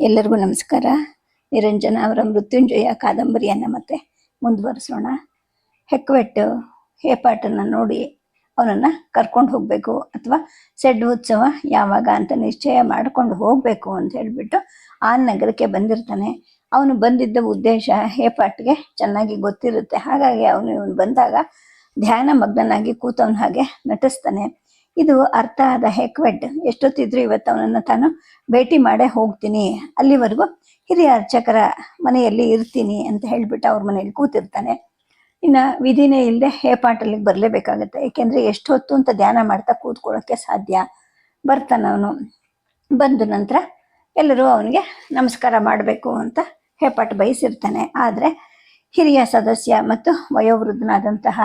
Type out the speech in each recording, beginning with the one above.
ಎಲ್ಲರಿಗೂ ನಮಸ್ಕಾರ. ನಿರಂಜನ ಅವರ ಮೃತ್ಯುಂಜಯ ಕಾದಂಬರಿಯನ್ನು ಮತ್ತೆ ಮುಂದುವರಿಸೋಣ. ಹೆಕ್ವೆಟ್ಟು ಹೇಪಾಟನ್ನು ನೋಡಿ ಅವನನ್ನು ಕರ್ಕೊಂಡು ಹೋಗಬೇಕು ಅಥವಾ ಸೆಡ್ ಉತ್ಸವ ಯಾವಾಗ ಅಂತ ನಿಶ್ಚಯ ಮಾಡ್ಕೊಂಡು ಹೋಗಬೇಕು ಅಂತ ಹೇಳಿಬಿಟ್ಟು ಆ ನಗರಕ್ಕೆ ಬಂದಿರ್ತಾನೆ. ಅವನು ಬಂದಿದ್ದ ಉದ್ದೇಶ ಹೇಪಾಟ್ಗೆ ಚೆನ್ನಾಗಿ ಗೊತ್ತಿರುತ್ತೆ. ಹಾಗಾಗಿ ಅವನು ಇವನು ಬಂದಾಗ ಧ್ಯಾನ ಮಗ್ನನಾಗಿ ಕೂತವನ ಹಾಗೆ ನಟಿಸ್ತಾನೆ. ಇದು ಅರ್ಥ ಆದ ಹೆಕ್ವೆಡ್. ಎಷ್ಟೊತ್ತಿದ್ರು ಇವತ್ತು ಅವನನ್ನು ತಾನು ಭೇಟಿ ಮಾಡೇ ಹೋಗ್ತೀನಿ. ಅಲ್ಲಿವರೆಗೂ ಹಿರಿಯ ಅರ್ಚಕರ ಮನೆಯಲ್ಲಿ ಇರ್ತೀನಿ ಅಂತ ಹೇಳ್ಬಿಟ್ಟು ಅವ್ರ ಮನೆಯಲ್ಲಿ ಕೂತಿರ್ತಾನೆ. ಇನ್ನು ವಿಧಿನೇ ಇಲ್ಲದೆ ಹೇಪಾಟಲ್ಲಿಗೆ ಬರಲೇಬೇಕಾಗುತ್ತೆ. ಏಕೆಂದರೆ ಎಷ್ಟು ಹೊತ್ತು ಅಂತ ಧ್ಯಾನ ಮಾಡ್ತಾ ಕೂತ್ಕೊಳ್ಳೋಕ್ಕೆ ಸಾಧ್ಯ? ಬರ್ತಾನ ಅವನು. ಬಂದ ನಂತರ ಎಲ್ಲರೂ ಅವನಿಗೆ ನಮಸ್ಕಾರ ಮಾಡಬೇಕು ಅಂತ ಹೇಪಾಟ್ ಬಯಸಿರ್ತಾನೆ. ಆದರೆ ಹಿರಿಯ ಸದಸ್ಯ ಮತ್ತು ವಯೋವೃದ್ಧನಾದಂತಹ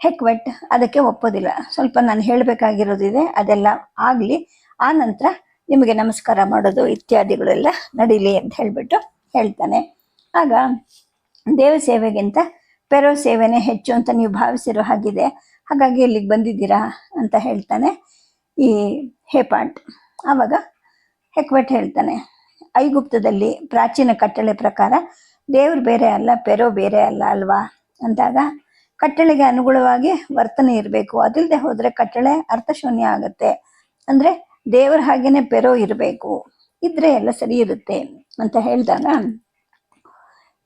ಹೆಕ್ವೆಟ್ ಅದಕ್ಕೆ ಒಪ್ಪೋದಿಲ್ಲ. ಸ್ವಲ್ಪ ನಾನು ಹೇಳಬೇಕಾಗಿರೋದಿದೆ, ಅದೆಲ್ಲ ಆಗಲಿ. ಆ ನಂತರ ನಿಮಗೆ ನಮಸ್ಕಾರ ಮಾಡೋದು ಇತ್ಯಾದಿಗಳೆಲ್ಲ ನಡೀಲಿ ಅಂತ ಹೇಳಿಬಿಟ್ಟು ಹೇಳ್ತಾನೆ. ಆಗ ದೇವ ಸೇವೆಗಿಂತ ಪೆರೋ ಸೇವೆನೇ ಹೆಚ್ಚು ಅಂತ ನೀವು ಭಾವಿಸಿರೋ ಹಾಗಿದೆ. ಹಾಗಾಗಿ ಇಲ್ಲಿಗೆ ಬಂದಿದ್ದೀರಾ ಅಂತ ಹೇಳ್ತಾನೆ ಈ ಹೇಪಾಟ್. ಆವಾಗ ಹೆಕ್ವೆಟ್ ಹೇಳ್ತಾನೆ, ಐಗುಪ್ತದಲ್ಲಿ ಪ್ರಾಚೀನ ಕಟ್ಟಳೆ ಪ್ರಕಾರ ದೇವ್ರು ಬೇರೆ ಅಲ್ಲ ಪೆರೋ ಬೇರೆ ಅಲ್ಲ ಅಲ್ವಾ? ಅಂದಾಗ ಕಟ್ಟಳೆಗೆ ಅನುಗುಣವಾಗಿ ವರ್ತನೆ ಇರಬೇಕು. ಅದಿಲ್ಲದೆ ಹೋದ್ರೆ ಕಟ್ಟಳೆ ಅರ್ಥಶೂನ್ಯ ಆಗುತ್ತೆ. ಅಂದ್ರೆ ದೇವರ ಹಾಗೇನೆ ಪೆರೋ ಇರಬೇಕು. ಇದ್ರೆ ಎಲ್ಲ ಸರಿ ಇರುತ್ತೆ ಅಂತ ಹೇಳಿದಾಗ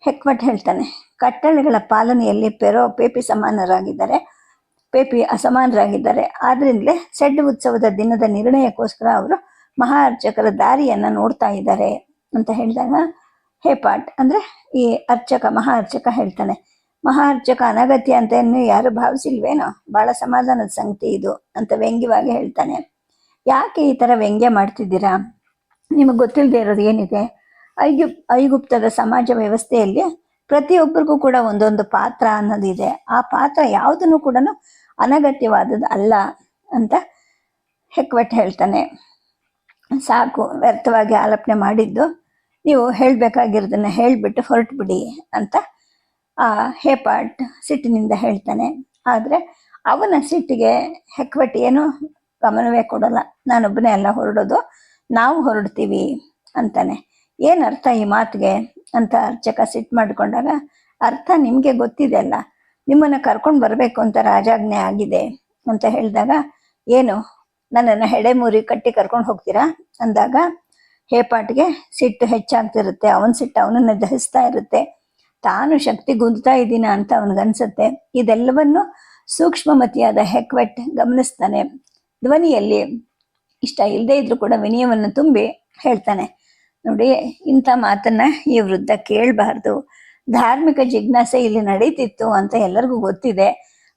ಹೆಕ್ಮಟ್ ಹೇಳ್ತಾನೆ. ಕಟ್ಟಳೆಗಳ ಪಾಲನೆಯಲ್ಲಿ ಪೆರೋ ಪೇಪಿ ಸಮಾನರಾಗಿದ್ದಾರೆ. ಪೇಪಿ ಅಸಮಾನರಾಗಿದ್ದಾರೆ. ಆದ್ರಿಂದಲೇ ಸೆಡ್ ಉತ್ಸವದ ದಿನದ ನಿರ್ಣಯಕ್ಕೋಸ್ಕರ ಅವರು ಮಹಾ ಅರ್ಚಕರ ದಾರಿಯನ್ನ ನೋಡ್ತಾ ಇದ್ದಾರೆ ಅಂತ ಹೇಳಿದಾಗ ಹೇಪಾಟ್ ಅಂದ್ರೆ ಈ ಅರ್ಚಕ ಮಹಾ ಅರ್ಚಕ ಹೇಳ್ತಾನೆ. ಮಹಾ ಅರ್ಚಕ ಅನಗತ್ಯ ಅಂತ ಇನ್ನು ಯಾರು ಭಾವಿಸಿಲ್ವೇನೋ? ಬಹಳ ಸಮಾಧಾನದ ಸಂಗತಿ ಇದು ಅಂತ ವ್ಯಂಗ್ಯವಾಗಿ ಹೇಳ್ತಾನೆ. ಯಾಕೆ ಈ ತರ ವ್ಯಂಗ್ಯ ಮಾಡ್ತಿದ್ದೀರಾ? ನಿಮಗೆ ಗೊತ್ತಿಲ್ಲದೆ ಇರೋದು ಏನಿದೆ? ಐಗುಪ್ ಐಗುಪ್ತದ ಸಮಾಜ ವ್ಯವಸ್ಥೆಯಲ್ಲಿ ಪ್ರತಿಯೊಬ್ಬರಿಗೂ ಕೂಡ ಒಂದೊಂದು ಪಾತ್ರ ಅನ್ನೋದಿದೆ ಆ ಪಾತ್ರ ಯಾವುದನ್ನು ಕೂಡ ಅನಗತ್ಯವಾದದ್ದು ಅಲ್ಲ ಅಂತ ಹೆಕ್ವೆಟ್ ಹೇಳ್ತಾನೆ. ಸಾಕು, ವ್ಯರ್ಥವಾಗಿ ಆಲೋಚನೆ ಮಾಡಿದ್ದು ನೀವು ಹೇಳಬೇಕಾಗಿರೋದನ್ನ ಹೇಳಿಬಿಟ್ಟು ಹೊರಟುಬಿಡಿ ಅಂತ ಆ ಹೇಪಾಟ್ ಸಿಟ್ಟಿನಿಂದ ಹೇಳ್ತಾನೆ. ಆದರೆ ಅವನ ಸಿಟ್ಟಿಗೆ ಹೆಕ್ವಟ್ ಏನು ಗಮನವೇ ಕೊಡಲ್ಲ. ನಾನೊಬ್ಬನೇ ಅಲ್ಲ ಹೊರಡೋದು. ನಾವು ಹೊರಡ್ತೀವಿ ಅಂತಾನೆ. ಏನು ಅರ್ಥ ಈ ಮಾತಿಗೆ ಅಂತ ಅರ್ಚಕ ಸಿಟ್ಟು ಮಾಡಿಕೊಂಡಾಗ, ಅರ್ಥ ನಿಮಗೆ ಗೊತ್ತಿದೆ ಅಲ್ಲ. ನಿಮ್ಮನ್ನು ಕರ್ಕೊಂಡು ಬರಬೇಕು ಅಂತ ರಾಜಾಜ್ಞೆ ಆಗಿದೆ ಅಂತ ಹೇಳಿದಾಗ, ಏನು, ನನ್ನನ್ನು ಹೆಡೆಮೂರಿ ಕಟ್ಟಿ ಕರ್ಕೊಂಡು ಹೋಗ್ತೀರಾ? ಅಂದಾಗ ಹೇಪಾಟ್ಗೆ ಸಿಟ್ಟು ಹೆಚ್ಚಾಗ್ತಿರುತ್ತೆ. ಅವನ ಸಿಟ್ಟು ಅವನನ್ನು ದಹಿಸ್ತಾ ಇರುತ್ತೆ. ತಾನು ಶಕ್ತಿ ಗುಂದ್ತಾ ಇದ್ದೀನ ಅಂತ ಅವನಿಗನ್ಸುತ್ತೆ. ಇದೆಲ್ಲವನ್ನು ಸೂಕ್ಷ್ಮಮತಿಯಾದ ಹೆಕ್ವೆಟ್ ಗಮನಿಸ್ತಾನೆ. ಧ್ವನಿಯಲ್ಲಿ ಇಷ್ಟ ಇಲ್ಲದೆ ಇದ್ರೂ ಕೂಡ ವಿನಯವನ್ನು ತುಂಬಿ ಹೇಳ್ತಾನೆ. ನೋಡಿ, ಇಂಥ ಮಾತನ್ನ ಈ ವೃದ್ಧ ಕೇಳಬಾರ್ದು. ಧಾರ್ಮಿಕ ಜಿಜ್ಞಾಸೆ ಇಲ್ಲಿ ನಡೀತಿತ್ತು ಅಂತ ಎಲ್ಲರಿಗೂ ಗೊತ್ತಿದೆ.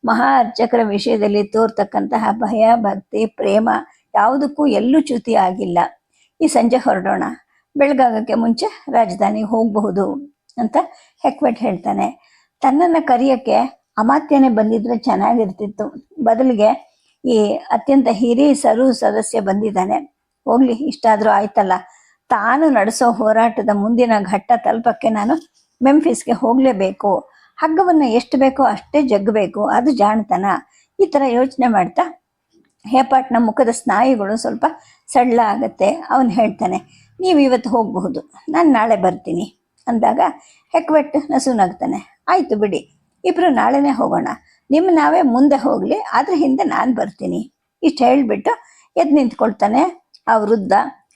ಮಹಾ ಅರ್ಚಕರ ವಿಷಯದಲ್ಲಿ ತೋರ್ತಕ್ಕಂತಹ ಭಯ, ಭಕ್ತಿ, ಪ್ರೇಮ ಯಾವುದಕ್ಕೂ ಎಲ್ಲೂ ಚ್ಯುತಿ ಆಗಿಲ್ಲ. ಈ ಸಂಜೆ ಹೊರಡೋಣ. ಬೆಳಗಾಗಕ್ಕೆ ಮುಂಚೆ ರಾಜಧಾನಿಗೆ ಹೋಗಬಹುದು. ಅಂತ ಹೆಕ್ವೆಟ್ ಹೇಳ್ತಾನೆ. ತನ್ನನ್ನು ಕರೆಯೋಕ್ಕೆ ಅಮಾತ್ಯನೇ ಬಂದಿದ್ರೆ ಚೆನ್ನಾಗಿರ್ತಿತ್ತು. ಬದಲಿಗೆ ಈ ಅತ್ಯಂತ ಹಿರಿಯ ಸರು ಸದಸ್ಯ ಬಂದಿದ್ದಾನೆ. ಹೋಗ್ಲಿ, ಇಷ್ಟಾದರೂ ಆಯ್ತಲ್ಲ. ತಾನು ನಡೆಸೋ ಹೋರಾಟದ ಮುಂದಿನ ಘಟ್ಟ ತಲುಪಕ್ಕೆ ನಾನು ಮೆಂಫಿಸ್ಗೆ ಹೋಗಲೇಬೇಕು. ಹಗ್ಗವನ್ನು ಎಷ್ಟು ಬೇಕೋ ಅಷ್ಟೇ ಜಗ್ಗಬೇಕು ಅದು ಜಾಣತನ. ಈ ಥರ ಯೋಚನೆ ಮಾಡ್ತಾ ಹೇಪಾಟ್ನ ಮುಖದ ಸ್ನಾಯುಗಳು ಸ್ವಲ್ಪ ಸಡ್ಲ ಆಗುತ್ತೆ ಅವನು ಹೇಳ್ತಾನೆ ನೀವು ಇವತ್ತು ಹೋಗಬಹುದು. ನಾನು ನಾಳೆ ಬರ್ತೀನಿ. ಅಂದಾಗ ಹೆಕ್ವೆಟ್ ನಸುನಾಗ್ತಾನೆ. ಆಯಿತು ಬಿಡಿ ಇಬ್ಬರು ನಾಳೆನೇ ಹೋಗೋಣ. ನಿಮ್ಮ ನಾವೇ ಮುಂದೆ ಹೋಗಲಿ ಅದ್ರ ಹಿಂದೆ ನಾನು ಬರ್ತೀನಿ. ಇಷ್ಟು ಹೇಳಿಬಿಟ್ಟು ಎದ್ದು ನಿಂತ್ಕೊಳ್ತಾನೆ. ಆ ವೃದ್ಧ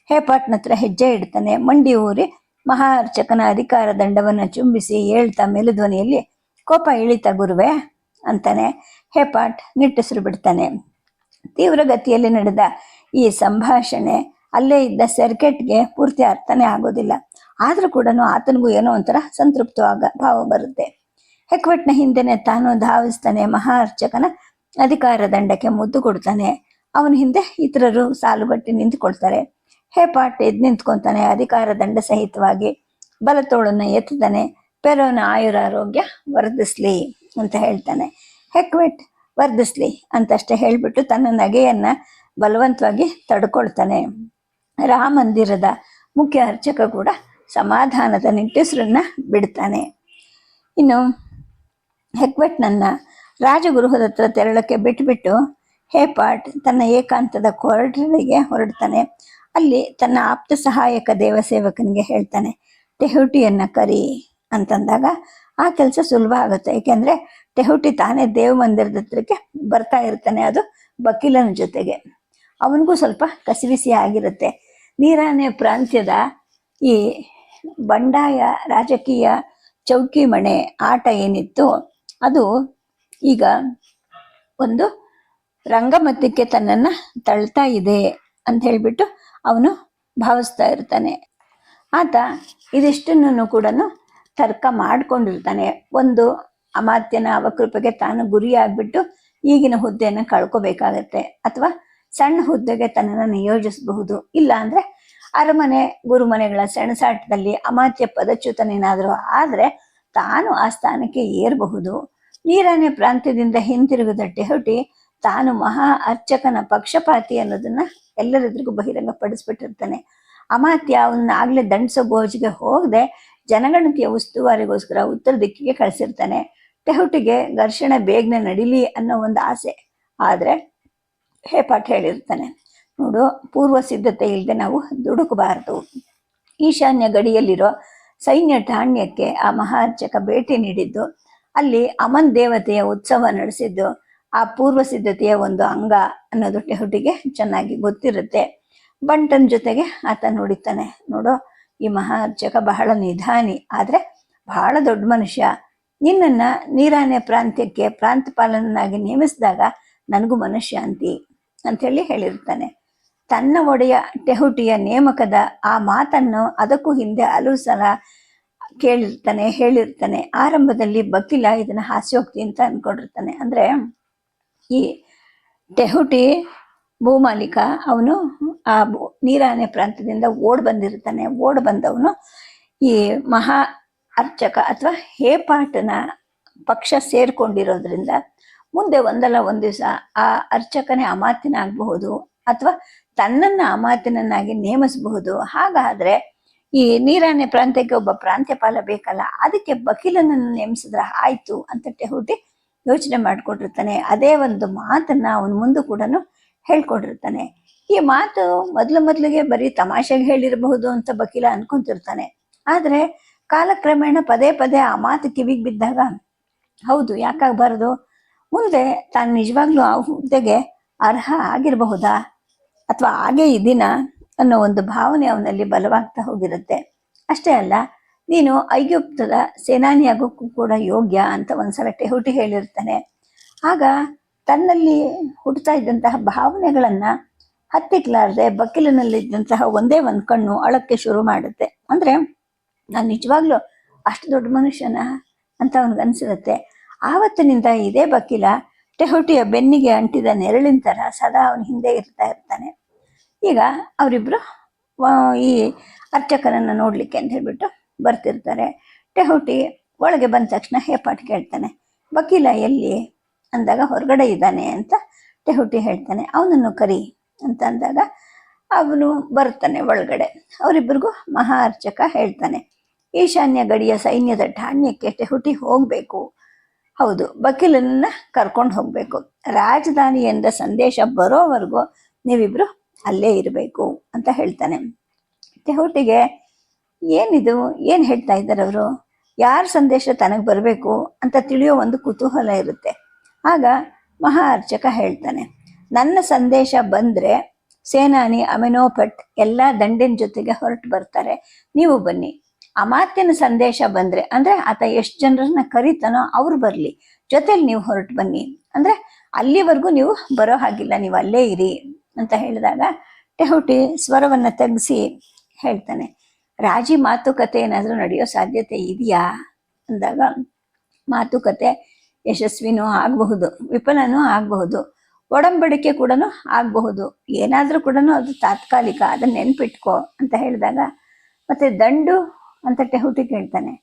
ಹೇಪಾಟ್ನ ಹತ್ರ ಹೆಜ್ಜೆ ಇಡ್ತಾನೆ. ಮಂಡಿ ಊರಿ ಮಹಾ ಅರ್ಚಕನ ಅಧಿಕಾರ ದಂಡವನ್ನು ಚುಂಬಿಸಿ ಹೇಳ್ತಾ ಮೇಲುಧ್ವನಿಯಲ್ಲಿ ಕೋಪ ಇಳಿತ ಗುರುವೆ ಅಂತಾನೆ. ಹೇಪಾಟ್ ನಿಟ್ಟುಸಿರು ಬಿಡ್ತಾನೆ. ತೀವ್ರಗತಿಯಲ್ಲಿ ನಡೆದ ಈ ಸಂಭಾಷಣೆ ಅಲ್ಲೇ ಇದ್ದ ಸರ್ಕೆಟ್ಗೆ ಪೂರ್ತಿ ಅರ್ಥನೇ ಆಗೋದಿಲ್ಲ. ಆದ್ರೂ ಕೂಡ ಆತನಿಗೂ ಏನೋ ಒಂಥರ ಸಂತೃಪ್ತವಾಗ ಭಾವ ಬರುತ್ತೆ. ಹೆಕ್ವೆಟ್ನ ಹಿಂದೆನೆ ತಾನು ಧಾವಿಸ್ತಾನೆ ಮಹಾ ಅರ್ಚಕನ ಅಧಿಕಾರ ದಂಡಕ್ಕೆ ಮುದ್ದು ಕೊಡ್ತಾನೆ. ಅವನ ಹಿಂದೆ ಇತರರು ಸಾಲುಗಟ್ಟಿ ನಿಂತುಕೊಳ್ತಾರೆ. ಹೇಪಾಟ್ ಎದ್ದು ನಿಂತ್ಕೊಂತಾನೆ ಅಧಿಕಾರ ದಂಡ ಸಹಿತವಾಗಿ ಬಲತೋಳನ್ನ ಎತ್ತುತ್ತಾನೆ ಪೆರೋನ ಆಯುರಾರೋಗ್ಯ ವರ್ಧಿಸ್ಲಿ ಅಂತ ಹೇಳ್ತಾನೆ. ಹೆಕ್ವೆಟ್, ವರ್ಧಿಸ್ಲಿ ಅಂತಷ್ಟೇ ಹೇಳ್ಬಿಟ್ಟು ತನ್ನ ನಗೆಯನ್ನ ಬಲವಂತವಾಗಿ ತಡ್ಕೊಳ್ತಾನೆ. ರಾಮ ಮಂದಿರದ ಮುಖ್ಯ ಅರ್ಚಕ ಕೂಡ ಸಮಾಧಾನದ ನಿಟ್ಟುಸಿರನ್ನ ಬಿಡ್ತಾನೆ. ಇನ್ನು ಹೆಕ್ವೆಟ್ನನ್ನ ರಾಜಗೃಹದ ಹತ್ರ ತೆರಳಕ್ಕೆ ಬಿಟ್ಬಿಟ್ಟು ಹೇಪಾಟ್ ತನ್ನ ಏಕಾಂತದ ಕೊರಟರಿಗೆ ಹೊರಡ್ತಾನೆ. ಅಲ್ಲಿ ತನ್ನ ಆಪ್ತ ಸಹಾಯಕ ದೇವಸೇವಕನಿಗೆ ಹೇಳ್ತಾನೆ, ಟೆಹುಟಿಯನ್ನ ಕರಿ ಅಂತಂದಾಗ ಆ ಕೆಲಸ ಸುಲಭ ಆಗುತ್ತೆ. ಏಕೆಂದರೆ ಟೆಹುಟಿ ತಾನೇ ದೇವ ಮಂದಿರದ ಹತ್ರಕ್ಕೆ ಬರ್ತಾ ಇರ್ತಾನೆ ಅದು ವಕೀಲನ ಜೊತೆಗೆ. ಅವನಿಗೂ ಸ್ವಲ್ಪ ಕಸಿವಿಸಿ ಆಗಿರುತ್ತೆ. ನೀರಾನೆ ಪ್ರಾಂತ್ಯದ ಈ ಬಂಡಾಯ ರಾಜಕೀಯ ಚೌಕಿ ಮಣೆ ಆಟ ಏನಿತ್ತು ಅದು ಈಗ ಒಂದು ರಂಗಮತಕ್ಕೆ ತನ್ನನ್ನು ತಳ್ತಾ ಇದೆ ಅಂತ ಹೇಳಿಬಿಟ್ಟು ಅವನು ಭಾವಿಸ್ತಾ ಇರ್ತಾನೆ. ಆತ ಇದಿಷ್ಟನ್ನು ಕೂಡ ತರ್ಕ ಮಾಡಿಕೊಂಡಿರ್ತಾನೆ. ಒಂದು ಅಮಾತ್ಯನ ಅವಕೃಪೆಗೆ ತಾನು ಗುರಿಯಾಗ್ಬಿಟ್ಟು ಈಗಿನ ಹುದ್ದೆಯನ್ನು ಕಳ್ಕೋಬೇಕಾಗತ್ತೆ. ಅಥವಾ ಸಣ್ಣ ಹುದ್ದೆಗೆ ತನ್ನನ್ನು ನಿಯೋಜಿಸಬಹುದು. ಇಲ್ಲ ಅಂದ್ರೆ ಅರಮನೆ, ಗುರುಮನೆಗಳ ಸೆಣಸಾಟದಲ್ಲಿ ಅಮಾತ್ಯ ಪದಚ್ಯುತನೇನಾದರೂ ಆದರೆ ತಾನು ಆ ಸ್ಥಾನಕ್ಕೆ ಏರಬಹುದು. ನೀರನೆ ಪ್ರಾಂತ್ಯದಿಂದ ಹಿಂತಿರುಗಿದ ಟೆಹುಟಿ ತಾನು ಮಹಾ ಅರ್ಚಕನ ಪಕ್ಷಪಾತಿ ಅನ್ನೋದನ್ನ ಎಲ್ಲರೆದುರಿಗೂ ಬಹಿರಂಗಪಡಿಸ್ಬಿಟ್ಟಿರ್ತಾನೆ. ಅಮಾತ್ಯ ಅವನ್ನ ಆಗ್ಲೇ ದಂಡಿಸೋ ಗೋಜಿಗೆ ಹೋಗದೆ ಜನಗಣತಿಯ ಉಸ್ತುವಾರಿಗೋಸ್ಕರ ಉತ್ತರ ದಿಕ್ಕಿಗೆ ಕಳಿಸಿರ್ತಾನೆ. ಟೆಹುಟಿಗೆ ಘರ್ಷಣೆ ಬೇಗನೆ ನಡೀಲಿ ಅನ್ನೋ ಒಂದು ಆಸೆ. ಆದ್ರೆ ಹೇಪಾಟ್ ಹೇಳಿರ್ತಾನೆ. ನೋಡು, ಪೂರ್ವ ಸಿದ್ಧತೆ ಇಲ್ಲದೆ ನಾವು ದುಡುಕಬಾರದು. ಈಶಾನ್ಯ ಗಡಿಯಲ್ಲಿರೋ ಸೈನ್ಯ ಠಾಣ್ಯಕ್ಕೆ ಆ ಮಹಾರ್ಚಕ ಭೇಟಿ ನೀಡಿದ್ದು, ಅಲ್ಲಿ ಅಮನ್ ದೇವತೆಯ ಉತ್ಸವ ನಡೆಸಿದ್ದು, ಆ ಪೂರ್ವ ಸಿದ್ಧತೆಯ ಒಂದು ಅಂಗ ಅನ್ನೋದು ಟೆಹುಟಿಗೆ ಚೆನ್ನಾಗಿ ಗೊತ್ತಿರುತ್ತೆ. ಬಂಟನ್ ಜೊತೆಗೆ ಆತ ನೋಡಿತಾನೆ ನೋಡು, ಈ ಮಹಾರ್ಚಕ ಬಹಳ ನಿಧಾನಿ, ಆದ್ರೆ ಬಹಳ ದೊಡ್ಡ ಮನುಷ್ಯ. ನಿನ್ನನ್ನ ನೀರಾನೆ ಪ್ರಾಂತ್ಯಕ್ಕೆ ಪ್ರಾಂತಪಾಲನನ್ನಾಗಿ ನೇಮಿಸಿದಾಗ ನನಗೂ ಮನಃಶಾಂತಿ ಅಂಥೇಳಿ ಹೇಳಿರ್ತಾನೆ. ತನ್ನ ಒಡೆಯ ಟೆಹುಟಿಯ ನೇಮಕದ ಆ ಮಾತನ್ನು ಅದಕ್ಕೂ ಹಿಂದೆ ಹಲವು ಸಲ ಕೇಳಿರ್ತಾನೆ, ಹೇಳಿರ್ತಾನೆ. ಆರಂಭದಲ್ಲಿ ಬಕಿಲ ಇದನ್ನ ಹಾಸ್ಯೋಕ್ತಿ ಅಂತ ಅನ್ಕೊಂಡಿರ್ತಾನೆ. ಅಂದ್ರೆ ಈ ಟೆಹುಟಿ ಭೂಮಾಲಿಕ ಅವನು ಆ ನೀರಾನೆ ಪ್ರಾಂತದಿಂದ ಓಡ್ ಬಂದಿರ್ತಾನೆ. ಓಡ್ ಬಂದವನು ಈ ಮಹಾ ಅರ್ಚಕ ಅಥವಾ ಹೇಪಾಟನ ಪಕ್ಷ ಸೇರ್ಕೊಂಡಿರೋದ್ರಿಂದ ಮುಂದೆ ಒಂದಲ್ಲ ಒಂದು ದಿವಸ ಆ ಅರ್ಚಕನೇ ಅಮಾತ್ಯನಾಗಬಹುದು ಅಥವಾ ತನ್ನನ್ನ ಅಮಾತ್ಯನನ್ನಾಗಿ ನೇಮಿಸಬಹುದು. ಹಾಗಾದ್ರೆ ಈ ನೀರಾನೆ ಪ್ರಾಂತ್ಯಕ್ಕೆ ಒಬ್ಬ ಪ್ರಾಂತ್ಯಪಾಲ ಬೇಕಲ್ಲ, ಅದಕ್ಕೆ ವಕೀಲನನ್ನು ನೇಮಿಸಿದ್ರೆ ಆಯ್ತು ಅಂತ ಟೆಹುಟಿ ಯೋಚನೆ ಮಾಡ್ಕೊಂಡಿರ್ತಾನೆ. ಅದೇ ಒಂದು ಮಾತನ್ನ ಅವನು ಮುಂದೆ ಕೂಡ ಹೇಳ್ಕೊಂಡಿರ್ತಾನೆ. ಈ ಮಾತು ಮೊದಲು ಮೊದಲಿಗೆ ಬರೀ ತಮಾಷೆಗೆ ಹೇಳಿರಬಹುದು ಅಂತ ವಕೀಲ ಅನ್ಕೊಂತಿರ್ತಾನೆ. ಆದ್ರೆ ಕಾಲಕ್ರಮೇಣ ಪದೇ ಪದೇ ಆ ಮಾತು ಕಿವಿಗೆ ಬಿದ್ದಾಗ, ಹೌದು, ಯಾಕಾಗಬಾರದು? ಮುಂದೆ ತಾನು ನಿಜವಾಗ್ಲೂ ಆ ಹುದ್ದೆಗೆ ಅರ್ಹ ಆಗಿರಬಹುದಾ? ಅಥವಾ ಹಾಗೆ ಇದಿನ ಅನ್ನೋ ಒಂದು ಭಾವನೆ ಅವನಲ್ಲಿ ಬಲವಾಗ್ತಾ ಹೋಗಿರುತ್ತೆ. ಅಷ್ಟೇ ಅಲ್ಲ, ನೀನು ಐಗುಪ್ತದ ಸೇನಾನಿಯಾಗೋಕ್ಕೂ ಕೂಡ ಯೋಗ್ಯ ಅಂತ ಒಂದ್ಸಲ ಟೆಹುಟಿ ಹೇಳಿರ್ತಾನೆ. ಆಗ ತನ್ನಲ್ಲಿ ಹುಟ್ಟುತ್ತಾ ಇದ್ದಂತಹ ಭಾವನೆಗಳನ್ನ ಹತ್ತಿಕ್ಲಾರ್ದೆ ಬಕ್ಕಿಲಿನಲ್ಲಿದ್ದಂತಹ ಒಂದೇ ಒಂದು ಕಣ್ಣು ಅಳಕ್ಕೆ ಶುರು ಮಾಡುತ್ತೆ. ಅಂದ್ರೆ ನಾನು ನಿಜವಾಗ್ಲೂ ಅಷ್ಟು ದೊಡ್ಡ ಮನುಷ್ಯನ ಅಂತ ಅವನಿಗನ್ಸಿರುತ್ತೆ. ಆವತ್ತಿನಿಂದ ಇದೇ ಬಕೀಲ ಟೆಹುಟಿಯ ಬೆನ್ನಿಗೆ ಅಂಟಿದ ನೆರಳಿನ ಥರ ಸದಾ ಅವನ ಹಿಂದೆ ಇರ್ತಾ ಇರ್ತಾನೆ. ಈಗ ಅವರಿಬ್ಬರು ಈ ಅರ್ಚಕನನ್ನ ನೋಡಲಿಕ್ಕೆ ಅಂತ ಹೇಳಿಬಿಟ್ಟು ಬರ್ತಿರ್ತಾರೆ. ಟೆಹುಟಿ ಒಳಗೆ ಬಂದ ತಕ್ಷಣ ಹೇಪಾಟ್ ಕೇಳ್ತಾನೆ, ವಕೀಲ ಎಲ್ಲಿ? ಅಂದಾಗ ಹೊರಗಡೆ ಇದ್ದಾನೆ ಅಂತ ಟೆಹುಟಿ ಹೇಳ್ತಾನೆ, ಅವನನ್ನು ಕರಿ ಅಂತ ಅಂದಾಗ ಅವನು ಬರ್ತಾನೆ ಒಳಗಡೆ. ಅವರಿಬ್ಬರಿಗೂ ಮಹಾ ಅರ್ಚಕ ಹೇಳ್ತಾನೆ, ಈಶಾನ್ಯ ಗಡಿಯ ಸೈನ್ಯದ ಠಾಣ್ಯಕ್ಕೆ ಟೆಹುಟಿ ಹೋಗ್ಬೇಕು. ಹೌದು, ವಕೀಲನನ್ನ ಕರ್ಕೊಂಡು ಹೋಗ್ಬೇಕು. ರಾಜಧಾನಿಯಿಂದ ಸಂದೇಶ ಬರೋವರೆಗೂ ನೀವಿಬ್ರು ಅಲ್ಲೇ ಇರಬೇಕು ಅಂತ ಹೇಳ್ತಾನೆ. ಟೆಹುಟಿಗೆ ಏನಿದು, ಏನು ಹೇಳ್ತಾ ಇದ್ದಾರೆ ಅವರು? ಯಾರ ಸಂದೇಶ ತನಗೆ ಬರಬೇಕು ಅಂತ ತಿಳಿಯೋ ಒಂದು ಕುತೂಹಲ ಇರುತ್ತೆ. ಆಗ ಮಹಾ ಅರ್ಚಕ ಹೇಳ್ತಾನೆ, ನನ್ನ ಸಂದೇಶ ಬಂದ್ರೆ ಸೇನಾನಿ ಅಮೆನೋಪಟ್ ಎಲ್ಲ ದಂಡಿನ ಜೊತೆಗೆ ಹೊರಟು ಬರ್ತಾರೆ. ನೀವು ಬನ್ನಿ ಅಮಾತ್ಯನ ಸಂದೇಶ ಬಂದ್ರೆ, ಅಂದ್ರೆ ಆತ ಎಷ್ಟು ಜನರನ್ನ ಕರೀತಾನೋ ಅವ್ರು ಬರ್ಲಿ. ಜೊತೆಲಿ ನೀವು ಹೊರಟು ಬನ್ನಿ. ಅಂದ್ರೆ ಅಲ್ಲಿವರೆಗೂ ನೀವು ಬರೋ ಹಾಗಿಲ್ಲ, ನೀವು ಅಲ್ಲೇ ಇರಿ ಅಂತ ಹೇಳಿದಾಗ ಟೆಹುಟಿ ಸ್ವರವನ್ನ ತೆಗೆಸಿ ಹೇಳ್ತಾನೆ. ರಾಜಿ ಮಾತುಕತೆ ಏನಾದರೂ ನಡೆಯೋ ಸಾಧ್ಯತೆ ಇದೆಯಾ? ಅಂದಾಗ, ಮಾತುಕತೆ ಯಶಸ್ವಿನೂ ಆಗಬಹುದು, ವಿಫಲನೂ ಆಗಬಹುದು, ಒಡಂಬಡಿಕೆ ಕೂಡ ಆಗಬಹುದು. ಏನಾದರೂ ಕೂಡ ಅದು ತಾತ್ಕಾಲಿಕ, ಅದನ್ನ ನೆನ್ಪಿಟ್ಕೋ ಅಂತ ಹೇಳಿದಾಗ, ಮತ್ತೆ ದಂಡು ಅಂತ ಟೆಹುಟಿ ಕೇಳ್ತಾನೆ.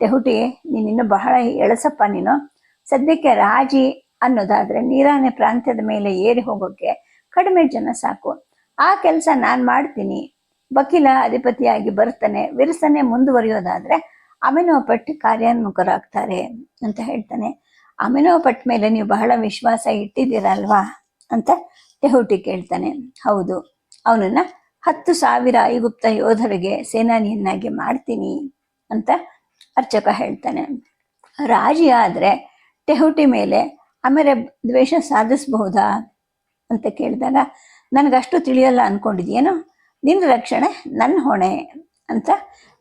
ಟೆಹುಟಿ ನೀನಿನ್ನು ಬಹಳ ಎಳಸಪ್ಪ ನೀನು. ಸದ್ಯಕ್ಕೆ ರಾಜಿ ಅನ್ನೋದಾದ್ರೆ ನೀರಾನೆ ಪ್ರಾಂತ್ಯದ ಮೇಲೆ ಏರಿ ಹೋಗೋಕೆ ಕಡಿಮೆ ಜನ ಸಾಕು. ಆ ಕೆಲಸ ನಾನು ಮಾಡ್ತೀನಿ. ವಕೀಲ ಅಧಿಪತಿಯಾಗಿ ಬರ್ತಾನೆ ವಿರಸನೆ ಮುಂದುವರಿಯೋದಾದ್ರೆ ಅಮಿನೋಪಟ್ ಕಾರ್ಯೋನ್ಮುಖರಾಗ್ತಾರೆ ಅಂತ ಹೇಳ್ತಾನೆ. ಅಮಿನೋಪಟ್ ಮೇಲೆ ನೀವು ಬಹಳ ವಿಶ್ವಾಸ ಇಟ್ಟಿದ್ದೀರಲ್ವಾ ಅಂತ ಟೆಹುಟಿ ಕೇಳ್ತಾನೆ. ಹೌದು, ಅವನನ್ನ ಹತ್ತು ಸಾವಿರ ಐಗುಪ್ತ ಯೋಧರಿಗೆ ಸೇನಾನಿಯನ್ನಾಗಿ ಮಾಡ್ತೀನಿ ಅಂತ ಅರ್ಚಕ ಹೇಳ್ತಾನೆ. ರಾಜಿ ಆದರೆ ಟೆಹುಟಿ ಮೇಲೆ ಆಮೇಲೆ ದ್ವೇಷ ಸಾಧಿಸಬಹುದಾ ಅಂತ ಕೇಳಿದಾಗ ನನಗಷ್ಟು ತಿಳಿಯಲ್ಲ ಅಂದ್ಕೊಂಡಿದ್ಯೇನು ನಿನ್ನ ರಕ್ಷಣೆ ನನ್ನ ಹೊಣೆ ಅಂತ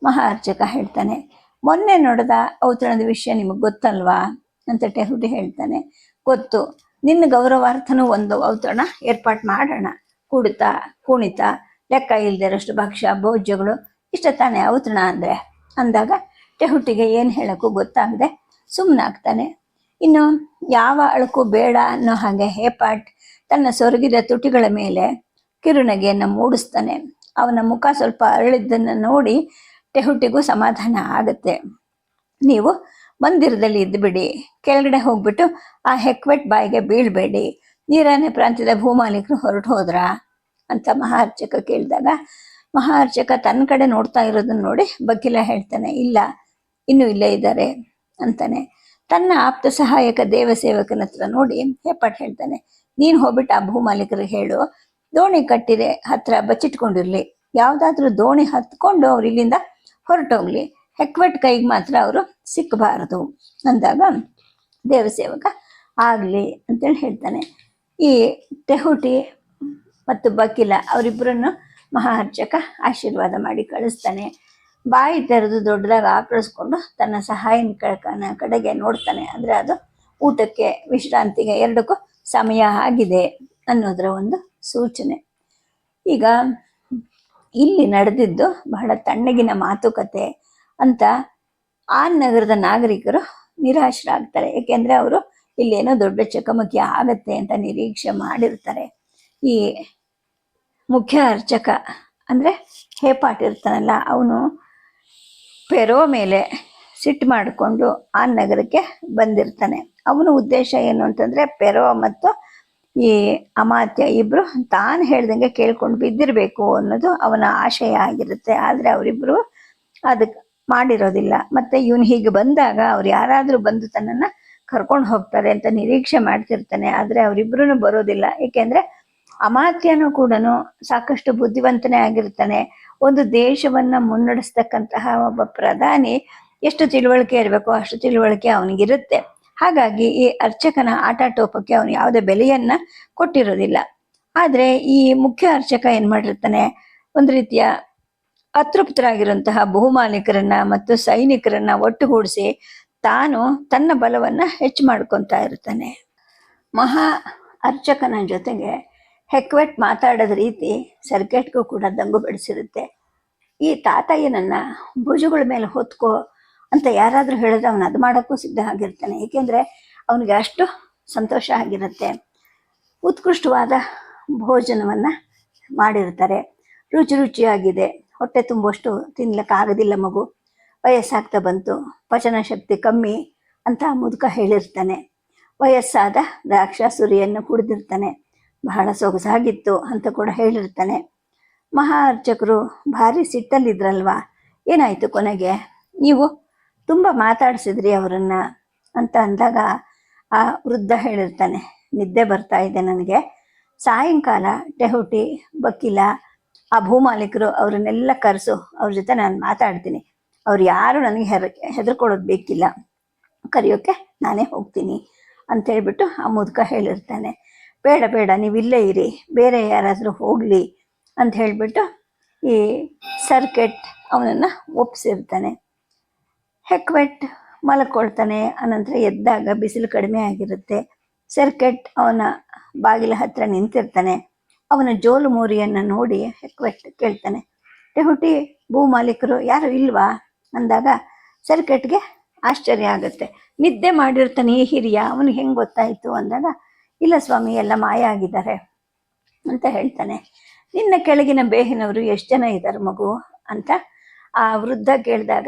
ಮಹಾ ಅರ್ಚಕ ಹೇಳ್ತಾನೆ. ಮೊನ್ನೆ ನೋಡಿದ ಔತಣದ ವಿಷಯ ನಿಮಗೆ ಗೊತ್ತಲ್ವಾ? ಅಂತ ಟೆಹುಟಿ ಹೇಳ್ತಾನೆ. ಗೊತ್ತು. ನಿನ್ನ ಗೌರವಾರ್ಥನೂ ಒಂದು ಔತಣ ಏರ್ಪಾಟ್ ಮಾಡೋಣ. ಕುಡಿತ, ಕುಣಿತ ಲೆಕ್ಕ ಇಲ್ದಿರೋಷ್ಟು ಭಕ್ಷ್ಯ, ಭೋಜ್ಯಗಳು ಇಷ್ಟ ತಾನೇ ಔತಣ ಅಂದರೆ. ಅಂದಾಗ ಟೆಹುಟಿಗೆ ಏನು ಹೇಳೋಕ್ಕೂ ಗೊತ್ತಾಗದೆ ಸುಮ್ಮನಾಗ್ತಾನೆ ಇನ್ನು ಯಾವ ಅಳಕು ಬೇಡ ಅನ್ನೋ ಹಾಗೆ ಹೇಪಾಟ್ ತನ್ನ ಸೊರಗಿದ ತುಟಿಗಳ ಮೇಲೆ ಕಿರುನಗೆಯನ್ನು ಮೂಡಿಸ್ತಾನೆ. ಅವನ ಮುಖ ಸ್ವಲ್ಪ ಅರಳಿದ್ದನ್ನು ನೋಡಿ ಟೆಹುಟಿಗೂ ಸಮಾಧಾನ ಆಗುತ್ತೆ. ನೀವು ಮಂದಿರದಲ್ಲಿ ಇದ್ದುಬಿಡಿ, ಕೆಳಗಡೆ ಹೋಗ್ಬಿಟ್ಟು ಆ ಹೆಕ್ವೆಟ್ ಬಾಯಿಗೆ ಬೀಳ್ಬೇಡಿ. ನೀರಾನೆ ಪ್ರಾಂತ್ಯದ ಭೂಮಾಲೀಕರು ಹೊರಟು ಹೋದ್ರಾ? ಅಂತ ಮಹಾರ್ಚಕ ಕೇಳಿದಾಗ, ಮಹಾರ್ಚಕ ತನ್ನ ಕಡೆ ನೋಡ್ತಾ ಇರೋದನ್ನ ನೋಡಿ ಬಕಿಲ ಹೇಳ್ತಾನೆ, ಇಲ್ಲ, ಇನ್ನೂ ಇಲ್ಲೇ ಇದ್ದಾರೆ ಅಂತಾನೆ. ತನ್ನ ಆಪ್ತ ಸಹಾಯಕ ದೇವಸೇವಕನ ಹತ್ರ ನೋಡಿ ಹೆಪ್ಪಟ್ ಹೇಳ್ತಾನೆ, ನೀನು ಹೋಗ್ಬಿಟ್ಟು ಆ ಭೂಮಾಲೀಕರಿಗೆ ಹೇಳು, ದೋಣಿ ಕಟ್ಟಿದೆ, ಹತ್ರ ಬಚ್ಚಿಟ್ಕೊಂಡಿರ್ಲಿ. ಯಾವುದಾದ್ರೂ ದೋಣಿ ಹತ್ಕೊಂಡು ಅವ್ರು ಇಲ್ಲಿಂದ ಹೊರಟೋಗ್ಲಿ. ಹೆಕ್ವೆಟ್ ಕೈಗೆ ಮಾತ್ರ ಅವರು ಸಿಕ್ಕಬಾರದು ಅಂದಾಗ ದೇವಸೇವಕ ಆಗ್ಲಿ ಅಂತೇಳಿ ಹೇಳ್ತಾನೆ. ಈ ಟೆಹುಟಿ ಮತ್ತು ಬಕೀಲ ಅವರಿಬ್ಬರನ್ನು ಮಹಾರ್ಚಕ ಆಶೀರ್ವಾದ ಮಾಡಿ ಕಳಿಸ್ತಾನೆ. ಬಾಯಿ ತೆರೆದು ದೊಡ್ಡದಾಗ ಆಕಳಿಸ್ಕೊಂಡು ತನ್ನ ಸಹಾಯಕನ ಕಡೆಗೆ ನೋಡ್ತಾನೆ. ಅಂದರೆ ಅದು ಊಟಕ್ಕೆ, ವಿಶ್ರಾಂತಿಗೆ ಎರಡಕ್ಕೂ ಸಮಯ ಆಗಿದೆ ಅನ್ನೋದರ ಒಂದು ಸೂಚನೆ. ಈಗ ಇಲ್ಲಿ ನಡೆದಿದ್ದು ಬಹಳ ತಣ್ಣಗಿನ ಮಾತುಕತೆ ಅಂತ ಆ ನಗರದ ನಾಗರಿಕರು ನಿರಾಶರಾಗ್ತಾರೆ. ಏಕೆಂದರೆ ಅವರು ಇಲ್ಲೇನೋ ದೊಡ್ಡ ಚಕಮಕಿ ಆಗತ್ತೆ ಅಂತ ನಿರೀಕ್ಷೆ ಮಾಡಿರ್ತಾರೆ. ಈ ಮುಖ್ಯ ಅರ್ಚಕ ಅಂದರೆ ಹೇಪಾಟ್ ಇರ್ತಾನಲ್ಲ, ಅವನು ಪೆರೋ ಮೇಲೆ ಸಿಟ್ಟು ಮಾಡಿಕೊಂಡು ಆ ನಗರಕ್ಕೆ ಬಂದಿರ್ತಾನೆ. ಅವನ ಉದ್ದೇಶ ಏನು ಅಂತಂದರೆ ಪೆರೋ ಮತ್ತು ಈ ಅಮಾತ್ಯ ಇಬ್ಬರು ತಾನು ಹೇಳ್ದಂಗೆ ಕೇಳ್ಕೊಂಡು ಬಿದ್ದಿರಬೇಕು ಅನ್ನೋದು ಅವನ ಆಶಯ ಆಗಿರುತ್ತೆ. ಆದರೆ ಅವರಿಬ್ಬರು ಅದಕ್ಕೆ ಮಾಡಿರೋದಿಲ್ಲ. ಮತ್ತು ಇವನು ಹೀಗೆ ಬಂದಾಗ ಅವ್ರು ಯಾರಾದರೂ ಬಂದು ತನ್ನನ್ನು ಕರ್ಕೊಂಡು ಹೋಗ್ತಾರೆ ಅಂತ ನಿರೀಕ್ಷೆ ಮಾಡ್ತಿರ್ತಾನೆ. ಆದರೆ ಅವರಿಬ್ಬರೂ ಬರೋದಿಲ್ಲ. ಏಕೆಂದ್ರೆ ಅಮಾತ್ಯನು ಕೂಡ ಸಾಕಷ್ಟು ಬುದ್ಧಿವಂತನೇ ಆಗಿರ್ತಾನೆ ಒಂದು ದೇಶವನ್ನ ಮುನ್ನಡೆಸ್ತಕ್ಕಂತಹ ಒಬ್ಬ ಪ್ರಧಾನಿ ಎಷ್ಟು ತಿಳುವಳಿಕೆ ಇರಬೇಕು ಅಷ್ಟು ತಿಳುವಳಿಕೆ ಅವನಿಗಿರುತ್ತೆ. ಹಾಗಾಗಿ ಈ ಅರ್ಚಕನ ಆಟಾಟೋಪಕ್ಕೆ ಅವನು ಯಾವುದೇ ಬೆಲೆಯನ್ನ ಕೊಟ್ಟಿರೋದಿಲ್ಲ. ಆದರೆ ಈ ಮುಖ್ಯ ಅರ್ಚಕ ಏನ್ ಮಾಡಿರ್ತಾನೆ? ಒಂದು ರೀತಿಯ ಅತೃಪ್ತರಾಗಿರುವಂತಹ ಬಹುಮಾಲಿಕರನ್ನ ಮತ್ತು ಸೈನಿಕರನ್ನ ಒಟ್ಟುಗೂಡಿಸಿ ತಾನು ತನ್ನ ಬಲವನ್ನ ಹೆಚ್ಚು ಮಾಡ್ಕೊತಾ ಇರ್ತಾನೆ. ಮಹಾ ಅರ್ಚಕನ ಜೊತೆಗೆ ಹೆಕ್ವೆಟ್ ಮಾತಾಡೋದ ರೀತಿ ಸರ್ಕೆಟ್ಗೂ ಕೂಡ ದಂಗು ಬೆಡಿಸಿರುತ್ತೆ. ಈ ತಾತಯ್ಯನನ್ನ ಭುಜಗಳ ಮೇಲೆ ಹೊತ್ಕೋ ಅಂತ ಯಾರಾದರೂ ಹೇಳಿದ್ರೆ ಅವನು ಅದು ಮಾಡೋಕ್ಕೂ ಸಿದ್ಧ ಆಗಿರ್ತಾನೆ. ಏಕೆಂದರೆ ಅವನಿಗೆ ಅಷ್ಟು ಸಂತೋಷ ಆಗಿರುತ್ತೆ. ಉತ್ಕೃಷ್ಟವಾದ ಭೋಜನವನ್ನು ಮಾಡಿರ್ತಾರೆ. ರುಚಿ ರುಚಿಯಾಗಿದೆ. ಹೊಟ್ಟೆ ತುಂಬುವಷ್ಟು ತಿನ್ಲಿಕ್ಕಾಗೋದಿಲ್ಲ ಮಗು. ವಯಸ್ಸಾಗ್ತಾ ಬಂತು. ಪಚನ ಶಕ್ತಿ ಕಮ್ಮಿ ಅಂತ ಮುದುಕ ಹೇಳಿರ್ತಾನೆ. ವಯಸ್ಸಾದ ದ್ರಾಕ್ಷಾಸುರಿಯನ್ನು ಕುಡಿದಿರ್ತಾನೆ. ಬಹಳ ಸೊಗಸಾಗಿತ್ತು ಅಂತ ಕೂಡ ಹೇಳಿರ್ತಾನೆ. ಮಹಾ ಅರ್ಚಕರು ಭಾರಿ ಸಿಟ್ಟಲ್ಲಿದ್ರಲ್ವಾ? ಏನಾಯಿತು ಕೊನೆಗೆ? ನೀವು ತುಂಬ ಮಾತಾಡಿಸಿದ್ರಿ ಅವರನ್ನು ಅಂತ ಅಂದಾಗ ಆ ವೃದ್ಧ ಹೇಳಿರ್ತಾನೆ. ನಿದ್ದೆ ಬರ್ತಾ ಇದೆ ನನಗೆ. ಸಾಯಂಕಾಲ ಟೆಹುಟಿ, ವಕೀಲ, ಆ ಭೂಮಾಲೀಕರು ಅವರನ್ನೆಲ್ಲ ಕರೆಸು. ಅವ್ರ ಜೊತೆ ನಾನು ಮಾತಾಡ್ತೀನಿ. ಅವ್ರು ಯಾರು ನನಗೆ ಹೆರ, ಹೆದರ್ಕೊಳ್ಳೋದು ಬೇಕಿಲ್ಲ. ಕರೆಯೋಕ್ಕೆ ನಾನೇ ಹೋಗ್ತೀನಿ ಅಂತ ಹೇಳ್ಬಿಟ್ಟು ಆ ಮುದುಕ ಹೇಳಿರ್ತಾನೆ. ಬೇಡ ಬೇಡ, ನೀವು ಇಲ್ಲೇ ಇರಿ, ಬೇರೆ ಯಾರಾದರೂ ಹೋಗಲಿ ಅಂತ ಹೇಳಿಬಿಟ್ಟು ಈ ಸರ್ಕೆಟ್ ಅವನನ್ನು ಒಪ್ಸಿರ್ತಾನೆ. ಹೆಕ್ವೆಟ್ ಮಲ್ಕೊಳ್ತಾನೆ ಅನಂತರ ಎದ್ದಾಗ ಬಿಸಿಲು ಕಡಿಮೆ ಆಗಿರುತ್ತೆ. ಸರ್ಕೆಟ್ ಅವನ ಬಾಗಿಲ ಹತ್ರ ನಿಂತಿರ್ತಾನೆ. ಅವನ ಜೋಲು ಮೋರಿಯನ್ನು ನೋಡಿ ಹೆಕ್ವೆಟ್ ಕೇಳ್ತಾನೆ ಟೆಹುಟಿ ಭೂ ಮಾಲೀಕರು ಯಾರು ಇಲ್ವಾ? ಅಂದಾಗ ಸರ್ಕೆಟ್ಗೆ ಆಶ್ಚರ್ಯ ಆಗುತ್ತೆ. ನಿದ್ದೆ ಮಾಡಿರ್ತಾನೆ ಹಿರಿಯ, ಅವನಿಗೆ ಹೆಂಗೆ ಗೊತ್ತಾಯಿತು? ಅಂದಾಗ ಇಲ್ಲ ಸ್ವಾಮಿ, ಎಲ್ಲ ಮಾಯ ಆಗಿದ್ದಾರೆ ಅಂತ ಹೇಳ್ತಾನೆ. ನಿನ್ನ ಕೆಳಗಿನ ಬೇಹಿನವರು ಎಷ್ಟು ಜನ ಇದ್ದಾರೆ ಮಗು ಅಂತ ಆ ವೃದ್ಧ ಕೇಳಿದಾಗ,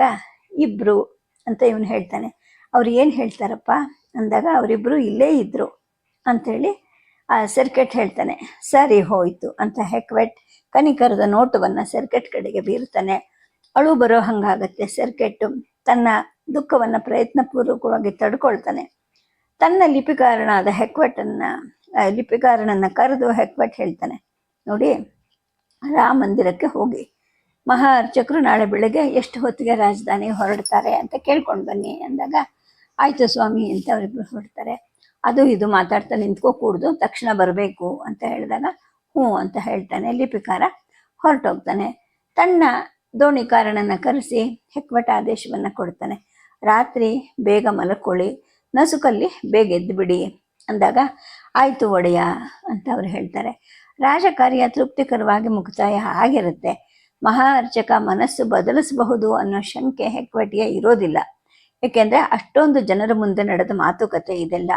ಇಬ್ರು ಅಂತ ಇವನು ಹೇಳ್ತಾನೆ. ಅವ್ರು ಏನು ಹೇಳ್ತಾರಪ್ಪ? ಅಂದಾಗ ಅವರಿಬ್ರು ಇಲ್ಲೇ ಇದ್ರು ಅಂಥೇಳಿ ಆ ಸರ್ಕೆಟ್ ಹೇಳ್ತಾನೆ. ಸರಿ ಹೋಯ್ತು ಅಂತ ಹೆಕ್ವೆಟ್ ಕನಿಕರದ ನೋಟವನ್ನು ಸರ್ಕೆಟ್ ಕಡೆಗೆ ಬೀರ್ತಾನೆ. ಅಳು ಬರೋ ಹಂಗಾಗತ್ತೆ ಸರ್ಕೆಟ್ ತನ್ನ ದುಃಖವನ್ನು ಪ್ರಯತ್ನಪೂರ್ವಕವಾಗಿ ತಡ್ಕೊಳ್ತಾನೆ. ತನ್ನ ಲಿಪಿಗಾರನಾದ ಹೆಕ್ವಟನ್ನ ಲಿಪಿಗಾರನನ್ನ ಕರೆದು ಹೆಕ್ವಟ್ ಹೇಳ್ತಾನೆ, ನೋಡಿ, ರಾಮ ಮಂದಿರಕ್ಕೆ ಹೋಗಿ ಮಹಾ ಅರ್ಚಕರು ನಾಳೆ ಬೆಳಗ್ಗೆ ಎಷ್ಟು ಹೊತ್ತಿಗೆ ರಾಜಧಾನಿ ಹೊರಡ್ತಾರೆ ಅಂತ ಕೇಳ್ಕೊಂಡು ಬನ್ನಿ ಅಂದಾಗ, ಆಯ್ತು ಸ್ವಾಮಿ ಅಂತ ಅವರಿಬ್ರು ಹೊರಡ್ತಾರೆ. ಅದು ಇದು ಮಾತಾಡ್ತಾ ನಿಂತ್ಕೋ, ಕೂಡ್ದು, ತಕ್ಷಣ ಬರಬೇಕು ಅಂತ ಹೇಳಿದಾಗ, ಹ್ಞೂ ಅಂತ ಹೇಳ್ತಾನೆ ಲಿಪಿಕಾರ, ಹೊರಟೋಗ್ತಾನೆ. ತನ್ನ ದೋಣಿಕಾರನನ್ನು ಕರೆಸಿ ಹೆಕ್ವಟ ಆದೇಶವನ್ನು ಕೊಡ್ತಾನೆ. ರಾತ್ರಿ ಬೇಗ ಮಲ್ಕೊಳ್ಳಿ ನಸುಕಲ್ಲಿ ಬೇಗ ಎದ್ದು ಬಿಡಿ ಅಂದಾಗ, ಆಯಿತು ಒಡೆಯ ಅಂತ ಅವ್ರು ಹೇಳ್ತಾರೆ. ರಾಜಕಾರ್ಯ ತೃಪ್ತಿಕರವಾಗಿ ಮುಕ್ತಾಯ ಆಗಿರುತ್ತೆ. ಮಹಾ ಅರ್ಚಕ ಮನಸ್ಸು ಬದಲಿಸಬಹುದು ಅನ್ನೋ ಶಂಕೆ ಹೆಕ್ವಟಿಗೆ ಇರೋದಿಲ್ಲ. ಏಕೆಂದರೆ ಅಷ್ಟೊಂದು ಜನರ ಮುಂದೆ ನಡೆದ ಮಾತುಕತೆ ಇದೆಲ್ಲ.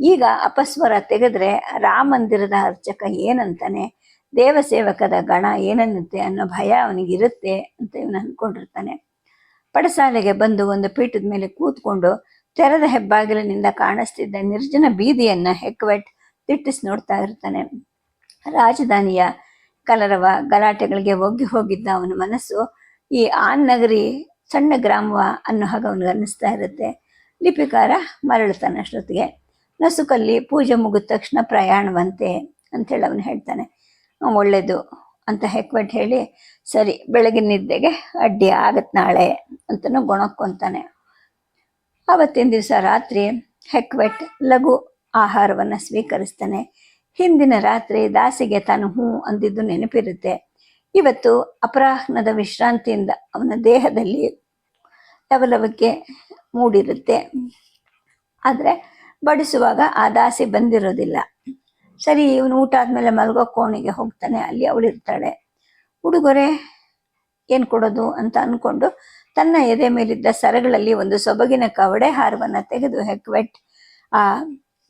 ಈಗ ಅಪಸ್ವರ ತೆಗೆದ್ರೆ ರಾಮ ಮಂದಿರದ ಅರ್ಚಕ ಏನಂತಾನೆ, ದೇವಸೇವಕದ ಗಣ ಏನನ್ನುತ್ತೆ ಅನ್ನೋ ಭಯ ಅವನಿಗಿರುತ್ತೆ ಅಂತ ಇವನು ಅಂದ್ಕೊಂಡಿರ್ತಾನೆ. ಪಡಸಾಲೆಗೆ ಬಂದು ಒಂದು ಪೀಠದ ಮೇಲೆ ಕೂತ್ಕೊಂಡು ತೆರೆದ ಹೆಬ್ಬಾಗಿಲಿನಿಂದ ಕಾಣಿಸ್ತಿದ್ದ ನಿರ್ಜನ ಬೀದಿಯನ್ನ ಹೆಕ್ವೆಟ್ ತಿಟ್ಟಿಸಿ ನೋಡ್ತಾ ಇರ್ತಾನೆ. ರಾಜಧಾನಿಯ ಕಲರವ ಗಲಾಟೆಗಳಿಗೆ ಒಗ್ಗಿ ಹೋಗಿದ್ದ ಅವನ ಮನಸ್ಸು ಈ ಆನ್ ನಗರಿ ಸಣ್ಣ ಗ್ರಾಮವ ಅನ್ನೋ ಹಾಗೆ ಅವನಿಗೆ ಅನ್ನಿಸ್ತಾ ಇರುತ್ತೆ. ಲಿಪಿಕಾರ ಮರಳುತ್ತಾನೆ ಅಷ್ಟೊತ್ತಿಗೆ. ನಸುಕಲ್ಲಿ ಪೂಜೆ ಮುಗಿದ ತಕ್ಷಣ ಪ್ರಯಾಣವಂತೆ ಅಂತೇಳಿ ಅವನು ಹೇಳ್ತಾನೆ. ಒಳ್ಳೆಯದು ಅಂತ ಹೆಕ್ವೆಟ್ ಹೇಳಿ, ಸರಿ, ಬೆಳಗಿನ ನಿದ್ದೆಗೆ ಅಡ್ಡಿ ಆಗತ್ತೆ ನಾಳೆ ಅಂತನೂ ಗೊಣಕ್ಕೊಂತಾನೆ. ಆವತ್ತಿನ ದಿವಸ ರಾತ್ರಿ ಹೆಕ್ವೆಟ್ ಲಘು ಆಹಾರವನ್ನು ಸ್ವೀಕರಿಸ್ತಾನೆ. ಹಿಂದಿನ ರಾತ್ರಿ ದಾಸಿಗೆ ತಾನು ಹೂ ಅಂದಿದ್ದು ನೆನಪಿರುತ್ತೆ. ಇವತ್ತು ಅಪರಾಹ್ನದ ವಿಶ್ರಾಂತಿಯಿಂದ ಅವನ ದೇಹದಲ್ಲಿ ಲವಲವಕ್ಕೆ ಮೂಡಿರುತ್ತೆ. ಆದರೆ ಬಡಿಸುವಾಗ ಆ ದಾಸಿ ಬಂದಿರೋದಿಲ್ಲ. ಸರಿ, ಇವನು ಊಟ ಆದಮೇಲೆ ಮಲಗೋ ಕೋಣೆಗೆ ಹೋಗ್ತಾನೆ, ಅಲ್ಲಿ ಅವಳಿರ್ತಾಳೆ. ಉಡುಗೊರೆ ಏನು ಕೊಡೋದು ಅಂತ ಅನ್ಕೊಂಡು ತನ್ನ ಎದೆ ಮೇಲಿದ್ದ ಸರಗಳಲ್ಲಿ ಒಂದು ಸೊಬಗಿನ ಕವಡೆ ಹಾರವನ್ನು ತೆಗೆದು ಹೆಕ್ವೆಟ್, ಆ,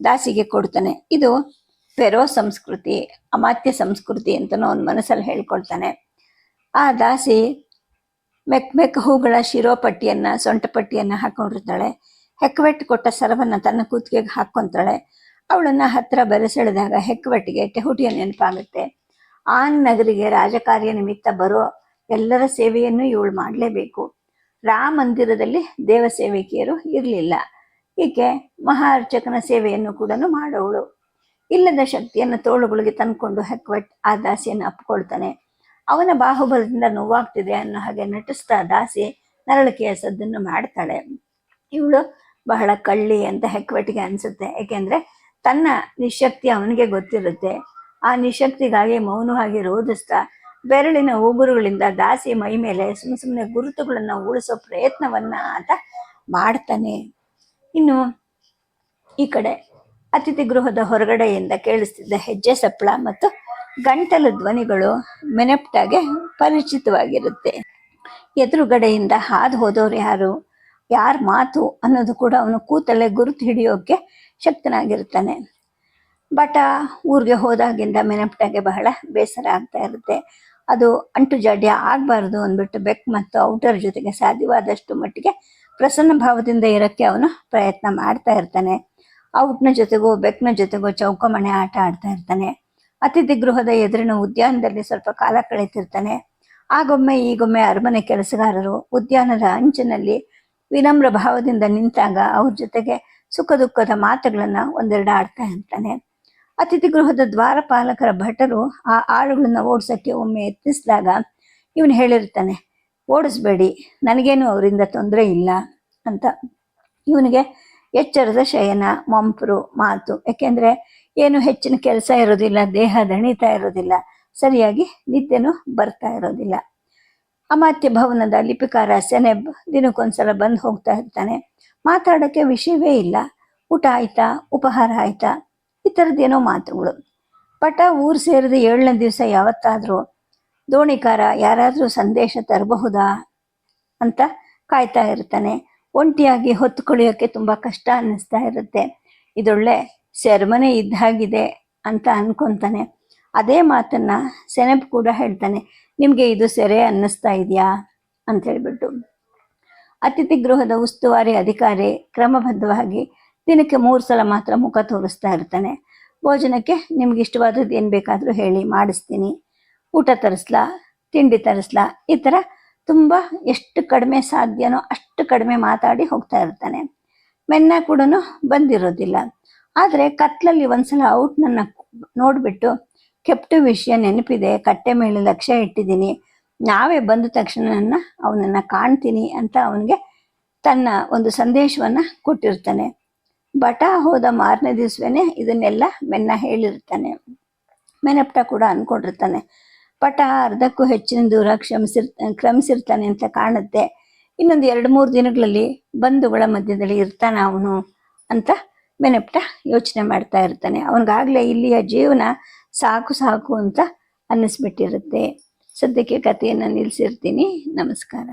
ದಾಸಿಗೆ ಕೊಡ್ತಾನೆ. ಇದು ಪೆರೋ ಸಂಸ್ಕೃತಿ, ಅಮಾತ್ಯ ಸಂಸ್ಕೃತಿ ಅಂತನೂ ಅವನ ಮನಸ್ಸಲ್ಲಿ ಹೇಳ್ಕೊಳ್ತಾನೆ. ಆ ದಾಸಿ ಮೆಕ್ ಮೆಕ್ ಹೂಗಳ ಶಿರೋಪಟ್ಟಿಯನ್ನು ಸೊಂಟಪಟ್ಟಿಯನ್ನು ಹಾಕೊಂಡಿರ್ತಾಳೆ. ಹೆಕ್ವೆಟ್ ಕೊಟ್ಟ ಸರವನ್ನ ತನ್ನ ಕೂತ್ಗೆಗೆ ಹಾಕ್ಕೊಂತಾಳೆ. ಅವಳನ್ನ ಹತ್ತಿರ ಬೆರೆಸೆಳೆದಾಗ ಹೆಕ್ವೆಟ್ಗೆ ಟೆಹುಟಿಯ ನೆನಪಾಗುತ್ತೆ. ಆನ್ ನಗರಿಗೆ ರಾಜಕಾರ್ಯ ನಿಮಿತ್ತ ಬರೋ ಎಲ್ಲರ ಸೇವೆಯನ್ನು ಇವಳು ಮಾಡಲೇಬೇಕು. ರಾಮ ಮಂದಿರದಲ್ಲಿ ದೇವ ಸೇವಕಿಯರು ಇರಲಿಲ್ಲ. ಈಕೆ ಮಹಾ ಅರ್ಚಕನ ಸೇವೆಯನ್ನು ಕೂಡ ಮಾಡೋವಳು. ಇಲ್ಲದ ಶಕ್ತಿಯನ್ನು ತೋಳುಗಳಿಗೆ ತಂದ್ಕೊಂಡು ಹೆಕ್ವೆಟ್ ಆ ದಾಸಿಯನ್ನು ಅಪ್ಪಿಕೊಳ್ತಾನೆ. ಅವನ ಬಾಹುಬಲದಿಂದ ನೋವಾಗ್ತಿದೆ ಅನ್ನೋ ಹಾಗೆ ನಟಿಸ್ತಾ ದಾಸಿ ನರಳಿಕೆಯ ಸದ್ದನ್ನು ಮಾಡ್ತಾಳೆ. ಇವಳು ಬಹಳ ಕಳ್ಳಿ ಅಂತ ಹೆಕ್ವೆಟ್ಗೆ ಅನ್ಸುತ್ತೆ. ಏಕೆಂದ್ರೆ ತನ್ನ ನಿಶಕ್ತಿ ಅವನಿಗೆ ಗೊತ್ತಿರುತ್ತೆ. ಆ ನಿಶಕ್ತಿಗಾಗಿ ಮೌನವಾಗಿ ರೋಧಿಸ್ತಾ ಬೆರಳಿನ ಉಗುರುಗಳಿಂದ ದಾಸಿ ಮೈ ಮೇಲೆ ಸುಮ್ಮ ಸುಮ್ಮನೆ ಗುರುತುಗಳನ್ನು ಉಳಿಸೋ ಪ್ರಯತ್ನವನ್ನ ಆತ ಮಾಡ್ತಾನೆ. ಇನ್ನು ಈ ಕಡೆ ಅತಿಥಿ ಗೃಹದ ಹೊರಗಡೆಯಿಂದ ಕೇಳಿಸ್ತಿದ್ದ ಹೆಜ್ಜೆ ಸಪ್ಪಳ ಮತ್ತು ಗಂಟಲು ಧ್ವನಿಗಳು ಮೆನೆಪ್ಟಾಗೆ ಪರಿಚಿತವಾಗಿರುತ್ತೆ. ಎದುರುಗಡೆಯಿಂದ ಹಾದು ಹೋದವ್ರು ಯಾರು? ಯಾರ ಮಾತು ಅನ್ನೋದು ಕೂಡ ಅವನು ಕೂತಲ್ಲೇ ಗುರುತು ಹಿಡಿಯೋಕೆ ಶಕ್ತನಾಗಿರ್ತಾನೆ. ಬಟ ಊರಿಗೆ ಹೋದಾಗಿಂದ ಮೆನಪ್ಟಾಗೆ ಬಹಳ ಬೇಸರ ಆಗ್ತಾ ಇರುತ್ತೆ. ಅದು ಅಂಟು ಜಾಡ್ಯ ಆಗಬಾರ್ದು ಅಂದ್ಬಿಟ್ಟು ಬೆಕ್ ಮತ್ತು ಔಟರ್ ಜೊತೆಗೆ ಸಾಧ್ಯವಾದಷ್ಟು ಮಟ್ಟಿಗೆ ಪ್ರಸನ್ನ ಭಾವದಿಂದ ಇರೋಕ್ಕೆ ಅವನು ಪ್ರಯತ್ನ ಮಾಡ್ತಾ ಇರ್ತಾನೆ. ಔಟ್ನ ಜೊತೆಗೂ, ಬೆಕ್ನ ಜೊತೆಗೂ ಚೌಕಮಣೆ ಆಟ ಆಡ್ತಾ ಇರ್ತಾನೆ. ಅತಿಥಿ ಗೃಹದ ಎದುರಿನ ಉದ್ಯಾನದಲ್ಲಿ ಸ್ವಲ್ಪ ಕಾಲ ಕಳೀತಿರ್ತಾನೆ. ಆಗೊಮ್ಮೆ ಈಗೊಮ್ಮೆ ಅರಮನೆ ಕೆಲಸಗಾರರು ಉದ್ಯಾನದ ಅಂಚಿನಲ್ಲಿ ವಿನಮ್ರ ಭಾವದಿಂದ ನಿಂತಾಗ ಅವ್ರ ಜೊತೆಗೆ ಸುಖ ದುಃಖದ ಮಾತುಗಳನ್ನು ಒಂದೆರಡು ಆಡ್ತಾ ಇರ್ತಾನೆ. ಅತಿಥಿ ಗೃಹದ ದ್ವಾರಪಾಲಕರ ಭಟರು ಆ ಆಳುಗಳನ್ನ ಓಡಿಸೋಕ್ಕೆ ಒಮ್ಮೆ ಯತ್ನಿಸಿದಾಗ ಇವನು ಹೇಳಿರ್ತಾನೆ, ಓಡಿಸ್ಬೇಡಿ, ನನಗೇನು ಅವರಿಂದ ತೊಂದರೆ ಇಲ್ಲ ಅಂತ. ಇವನಿಗೆ, ಎಚ್ಚರದ ಶಯನ, ಮಂಪರು, ಮಾತು. ಯಾಕೆಂದ್ರೆ, ಏನು ಹೆಚ್ಚಿನ ಕೆಲಸ ಇರೋದಿಲ್ಲ, ದೇಹ ದಣಿತಾ ಇರೋದಿಲ್ಲ, ಸರಿಯಾಗಿ ನಿದ್ದೆನೂ ಬರ್ತಾ ಇರೋದಿಲ್ಲ. ಅಮಾತ್ಯ ಭವನದ ಲಿಪಿಕಾರ ಸೆನೆಬ್ ದಿನಕ್ಕೊಂದ್ಸಲ ಬಂದು ಹೋಗ್ತಾ ಇರ್ತಾನೆ. ಮಾತಾಡೋಕ್ಕೆ ವಿಷಯವೇ ಇಲ್ಲ. ಊಟ ಆಯ್ತಾ? ಉಪಹಾರ ಆಯ್ತಾ? ಈ ಥರದ್ದೇನೋ ಮಾತುಗಳು. ಪಟ ಊರು ಸೇರಿದ ಏಳನೇ ದಿವಸ ಯಾವತ್ತಾದರೂ ದೋಣಿಕಾರ ಯಾರಾದರೂ ಸಂದೇಶ ತರಬಹುದಾ ಅಂತ ಕಾಯ್ತಾ ಇರ್ತಾನೆ. ಒಂಟಿಯಾಗಿ ಹೊತ್ತು ಕುಳಿಯೋಕ್ಕೆ ತುಂಬ ಕಷ್ಟ ಅನ್ನಿಸ್ತಾ ಇರುತ್ತೆ. ಇದೊಳ್ಳೆ ಸೆರೆಮನೆ ಇದ್ದಾಗಿದೆ ಅಂತ ಅನ್ಕೊಂತಾನೆ. ಅದೇ ಮಾತನ್ನ ಸೆನೆಬ್ ಕೂಡ ಹೇಳ್ತಾನೆ, ನಿಮಗೆ ಇದು ಸೆರೆ ಅನ್ನಿಸ್ತಾ ಇದೆಯಾ? ಅಂತ ಹೇಳ್ಬಿಟ್ಟು. ಅತಿಥಿ ಗೃಹದ ಉಸ್ತುವಾರಿ ಅಧಿಕಾರಿ ಕ್ರಮಬದ್ಧವಾಗಿ ದಿನಕ್ಕೆ ಮೂರು ಸಲ ಮಾತ್ರ ಮುಖ ತೋರಿಸ್ತಾ ಇರ್ತಾನೆ. ಭೋಜನಕ್ಕೆ ನಿಮ್ಗೆ ಇಷ್ಟವಾದದ್ದು ಏನು ಬೇಕಾದರೂ ಹೇಳಿ, ಮಾಡಿಸ್ತೀನಿ. ಊಟ ತರಿಸ್ಲಾ, ತಿಂಡಿ ತರಿಸ್ಲಾ, ಈ ಥರ ತುಂಬ ಎಷ್ಟು ಕಡಿಮೆ ಸಾಧ್ಯನೋ ಅಷ್ಟು ಕಡಿಮೆ ಮಾತಾಡಿ ಹೋಗ್ತಾ ಇರ್ತಾನೆ. ಮೆನ್ನ ಕೂಡ ಬಂದಿರೋದಿಲ್ಲ. ಆದರೆ ಕತ್ಲಲ್ಲಿ ಒಂದ್ಸಲ ಔಟ್ನನ್ನ ನೋಡಿಬಿಟ್ಟು ಕೆಪ್ಟ ವಿಷಯ ನೆನಪಿದೆ, ಕಟ್ಟೆ ಮೇಲೆ ಲಕ್ಷ್ಯ ಇಟ್ಟಿದ್ದೀನಿ. ನಾವೇ ಬಂದ ತಕ್ಷಣ ನನ್ನ ಅವನನ್ನು ಕಾಣ್ತೀನಿ ಅಂತ ಅವನಿಗೆ ತನ್ನ ಒಂದು ಸಂದೇಶವನ್ನು ಕೊಟ್ಟಿರ್ತಾನೆ. ಬಟ ಹೋದ ಮಾರನೇ ದಿವಸವೇ ಇದನ್ನೆಲ್ಲ ಮೆನ್ನ ಹೇಳಿರ್ತಾನೆ. ಮೆನಪ್ಟ ಕೂಡ ಅನ್ಕೊಂಡಿರ್ತಾನೆ. ಪಟ ಅರ್ಧಕ್ಕೂ ಹೆಚ್ಚಿನ ದೂರ ಕ್ಷಮಿಸಿರ್, ಕ್ರಮಿಸಿರ್ತಾನೆ ಅಂತ ಕಾಣುತ್ತೆ. ಇನ್ನೊಂದು ಎರಡು ಮೂರು ದಿನಗಳಲ್ಲಿ ಬಂಧುಗಳ ಮಧ್ಯದಲ್ಲಿ ಇರ್ತಾನೆ ಅವನು ಅಂತ ಮೆನಪ್ಟ ಯೋಚನೆ ಮಾಡ್ತಾ ಇರ್ತಾನೆ. ಅವನಿಗಾಗಲೇ ಇಲ್ಲಿಯ ಜೀವನ ಸಾಕು ಸಾಕು ಅಂತ ಅನ್ನಿಸ್ಬಿಟ್ಟಿರುತ್ತೆ. ಸದ್ಯಕ್ಕೆ ಕಥೆಯನ್ನು ನಿಲ್ಲಿಸಿರ್ತೀನಿ ನಮಸ್ಕಾರ.